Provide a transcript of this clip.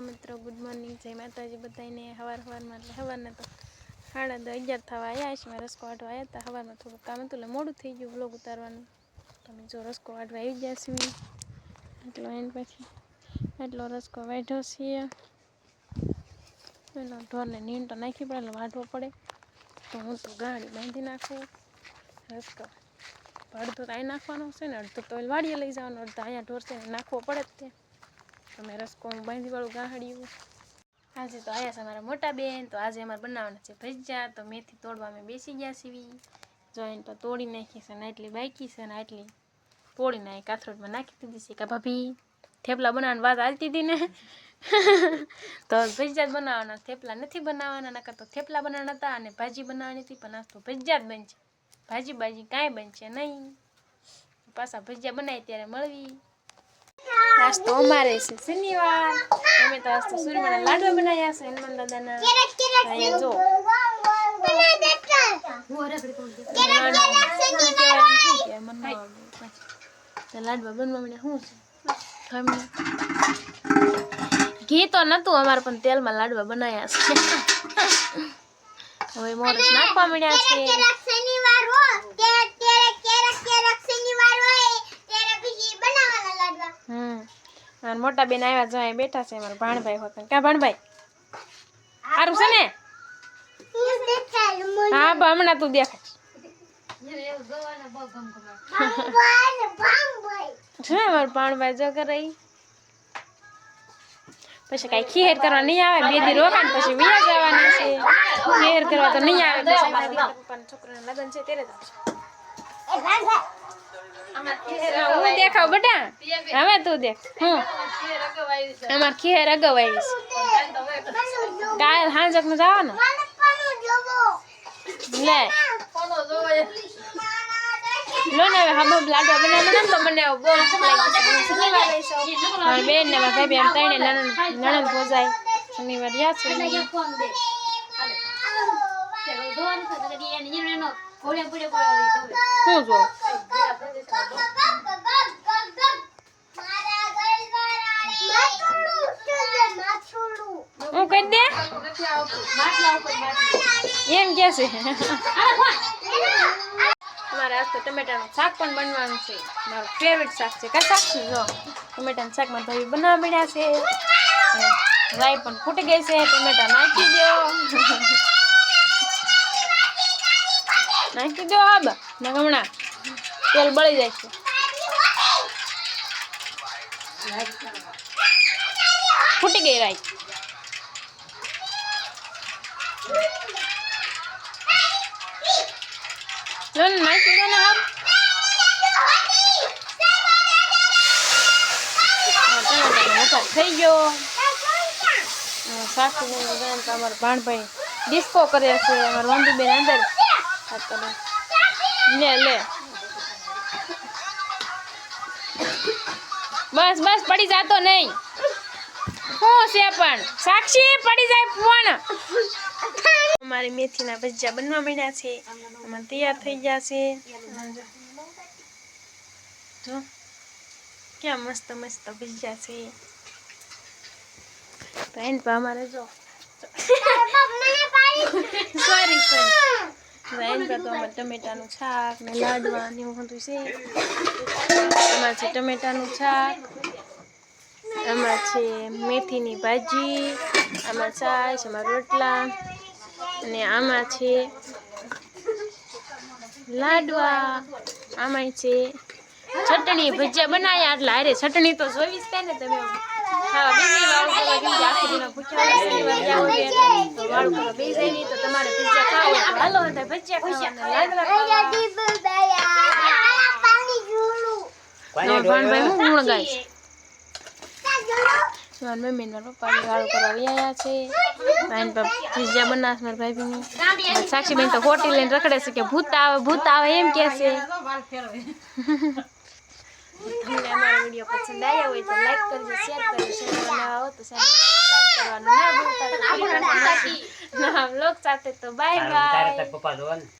મિત્રો good morning જય માતાજી બધાને સવાર સવારમાં એટલે સવારના તો સાડા દસ અગિયાર થવા આવ્યા છે મેં રસકો વાટવા આવ્યા હતા. સવારમાં થોડું કામ હતું એટલે મોડું થઈ ગયું બ્લોગ ઉતારવાનું. તમે જો રસકો વાટવા આવી ગયા છીએ. એટલો એન પછી એટલો રસકો વાઢ્યો છીએ. એનો ઢોરને નીંટો નાખી પડે, એટલે વાઢવો પડે. તો હું તો ગાડી બાંધી નાખું. રસકો અડધો તો અહીં નાખવાનો છે ને, અડધો તો વાડીએ લઈ જવાનો, અડધો અહીંયા ઢોર છે નાખવો પડે જ તે. તમે રસકો બાંધીવાળું બાંધી વાળું ગાહડ્યું. આજે તો આવ્યા છે અમારા મોટા બેન, તો આજે અમારે બનાવવાના છે ભજીયા. તો મેથી તોડવા અમે બેસી ગયા સીવી જોઈને તો તોડી નાખી છે ને આટલી બાકી છે ને આટલી તોડી નાખી કાથરોટમાં નાખી દીધી છે કે ભાભી, થેપલા બનાવવાની વાત હાલતી હતી ને? તો ભજીયા જ બનાવવાના. થેપલા નથી બનાવવાના, નકર તો થેપલા બનાવવાના હતા અને ભાજી બનાવવાની હતી, પણ આજ તો ભજીયા જ બનશે. ભાજી બાજી કાંઈ બનશે નહીં. પાછા ભજીયા બનાવી ત્યારે મળવી. આજ તો અમારે છે શનિવાર. અમે તો આજ તો સૂર્યમાના લાડવા બનાવ્યા છે હનુમાન દાદાના. અહીંયા જો. લાડવા બનવા માંડ્યા શું છે. ઘી તો નતું અમારે પણ તેલમાં લાડવા બનાવ્યા છે. હવે મોરસ નાખવા માંડ્યા છે. મારા મોટા બેન આવ્યા જાય બેઠા છે મારા ભાણભાઈ હોતા ક્યાં ભાણભાઈ? સારું છે ને? હા બા હમણાં તું દેખાય. છે મારું ભાણભાઈ જો કરે ઈ. પછી કાંઈ ખીર કરવા નહીં આવે, બે દી રોકાણ પછી વિયા જવાના છે. ખીર કરવા તો નહીં આવે પછી મારા દીકરા પપ્પાના છોકરાના લગ્ન છે, ત્યારે જ આવશે. હા, દેખાવ બેટા? હવે તું દેખ. હું. અમાર ખીર અગવાઈ છે. કાલ હાંજકનું જવાનું? લે. લો ને હવે હમ લાડવા બનાવવાના ને તો મને બહુ મારી બેન ને મારા ભાભી આમ ત્રણે નણંદ નણંદ ભોજાય. શનિવાર રહ્યા છે શું જો હું કહી દે એમ કે છે મારે તો ટમેટાનું શાક પણ બનવાનું છે. મારું ફેવરેટ શાક છે. કા શાક છે? જો, ટમેટાનું શાકમાં ભાઈ બનાવવા મળ્યા છે. રાઈ પણ ફૂટી ગઈ છે. ટમેટા નાખી દો નાખી દો હબ ને હમણાં તેલ બળી જાય છે. ફૂટી ગઈ રાઈ. લો નાખી દો ને હા, થઈ ગયો. સાસુ ને બધાને તો ભાણભાઈ ડિસ્કો કરે છે. અમારા વાંધુબેન અંદર. આ તો લે. લે. બસ બસ પડી જાતો નહીં. શું છે પણ? સાક્ષી પડી જાય ફોન. અમારી મેથીના ભજીયા બનવા મળ્યા છે. આમાં તૈયાર થઈ ગયા છે. જો ક્યાં મસ્ત મસ્ત ભજીયા છે. તો એન પર અમારે જો. સોરી સોરી એન તો અમારે ટમેટાનું શાક ને લાડવા ને એવું બધું છે એમાં છે ટમેટાનું શાક આમાં છે મેથીની ભાજી આમાં છાશ આમાં રોટલા અને આમાં છે લાડવા આમાં છે ચટણી ભજીયા બનાવ્યા એટલે હારે ચટણી તો જોવી જ થાય ને તમે ખાવા બેસી વાળું કરવા કેમ કે આખો ભૂખ્યા શનિવાર ગયા હોય તો વાળું કરવા બેસી જાય નહીં તો તમારે ભજીયા ખાવા તો હાલો અંદર ભજીયા ખાવાના. લાડવા ખાવા તમારા ભાણભાઈ હું ગુણ ગાય મારા મમ્મી મારા પપ્પા વાળું કરવા છે. મારી પર ભજીયા બનાવશે મારા ભાભીની. મારી સાક્ષીબેન તો હોટી લઈને રખડે છે કે ભૂત આવે ભૂત આવે એમ કે છે. તમને અમારો વીડિયો પસંદ આવ્યો હોય તો લાઈક કરજો શેર કરજો ચેનલ નવા હો તો ચેનલ સબસ્ક્રાઇબ કરવાનું ના ભૂલતા. ના બ્લોગ સાથે તો બાય બાય